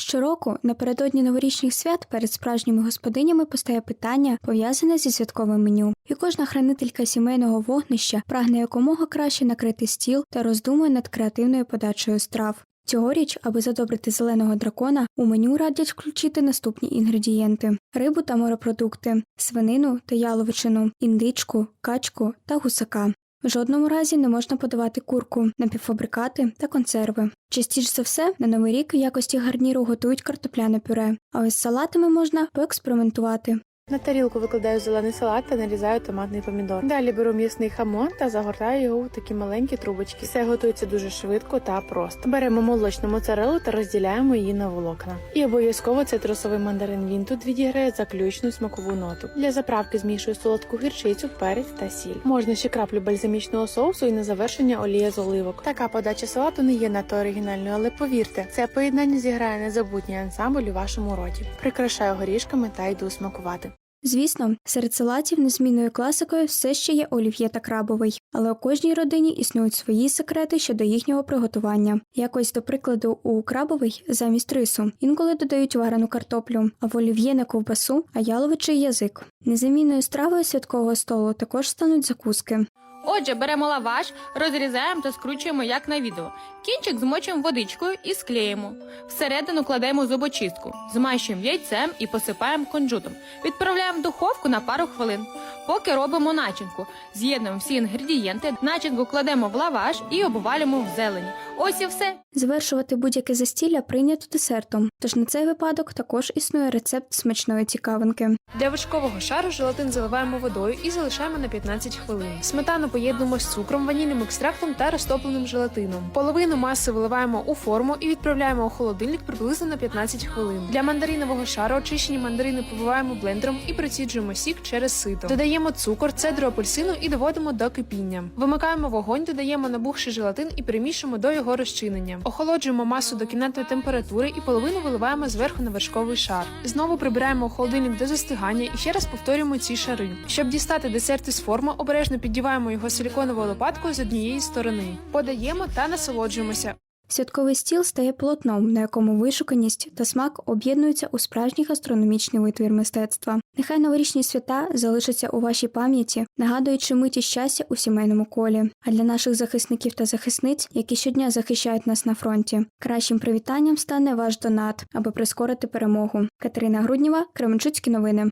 Щороку напередодні новорічних свят перед справжніми господинями постає питання, пов'язане зі святковим меню, і кожна хранителька сімейного вогнища прагне якомога краще накрити стіл та роздумує над креативною подачею страв. Цьогоріч, аби задобрити зеленого дракона, у меню радять включити наступні інгредієнти: рибу та морепродукти, свинину та яловичину, індичку, качку та гусака. В жодному разі не можна подавати курку, напівфабрикати та консерви. Частіше за все, на новий рік в якості гарніру готують картопляне пюре, а ось з салатами можна поекспериментувати. На тарілку викладаю зелений салат та нарізаю томатний помідор. Далі беру м'ясний хамон та загортаю його у такі маленькі трубочки. Все готується дуже швидко та просто. Беремо молочну моцарелу та розділяємо її на волокна. І обов'язково цитрусовий мандарин. Він тут відіграє заключну смакову ноту. Для заправки змішую солодку гірчицю, перець та сіль. Можна ще краплю бальзамічного соусу і на завершення олія з оливок. Така подача салату не є надто оригінальною, але повірте, це поєднання зіграє незабутній ансамбль у вашому роті. Прикрашаю горішками та йду смакувати. Звісно, серед салатів незмінною класикою все ще є олів'є та крабовий, але у кожній родині існують свої секрети щодо їхнього приготування. Якось, до прикладу, у крабовий замість рису інколи додають варену картоплю, а в олів'є не ковбасу, а яловичий язик. Незамінною стравою святкового столу також стануть закуски. Отже, беремо лаваш, розрізаємо та скручуємо як на відео. Кінчик змочуємо водичкою і склеїмо. Всередину кладемо зубочистку, змащуємо яйцем і посипаємо кунжутом. Відправляємо в духовку на пару хвилин. Поки робимо начинку. З'єднуємо всі інгредієнти, начинку кладемо в лаваш і обвалюємо в зелені. Ось і все. Завершувати будь-яке застілля прийнято десертом, тож на цей випадок також існує рецепт смачної цікавинки. Для вершкового шару желатин заливаємо водою і залишаємо на 15 хвилин. Сметану поєднуємо з цукром, ванільним екстрактом та розтопленим желатином. Половину маси виливаємо у форму і відправляємо у холодильник приблизно на 15 хвилин. Для мандаринового шару очищені мандарини побиваємо блендером і проціджуємо сік через сито. Додаємо цукор, цедру апельсину і доводимо до кипіння. Вимикаємо вогонь, додаємо набухший желатин і перемішуємо до його розчинення. Охолоджуємо масу до кімнатної температури і половину виливаємо зверху на вершковий шар. Знову прибираємо у холодильник до застигання і ще раз повторюємо ці шари. Щоб дістати десерт із форми, обережно піддіваємо його силіконовою лопаткою з однієї сторони. Подаємо та насолоджуємося. Святковий стіл стає полотном, на якому вишуканість та смак об'єднуються у справжній гастрономічний витвір мистецтва. Нехай новорічні свята залишаться у вашій пам'яті, нагадуючи миті щастя у сімейному колі. А для наших захисників та захисниць, які щодня захищають нас на фронті, кращим привітанням стане ваш донат, аби прискорити перемогу. Катерина Грудніва, Кременчуцькі новини.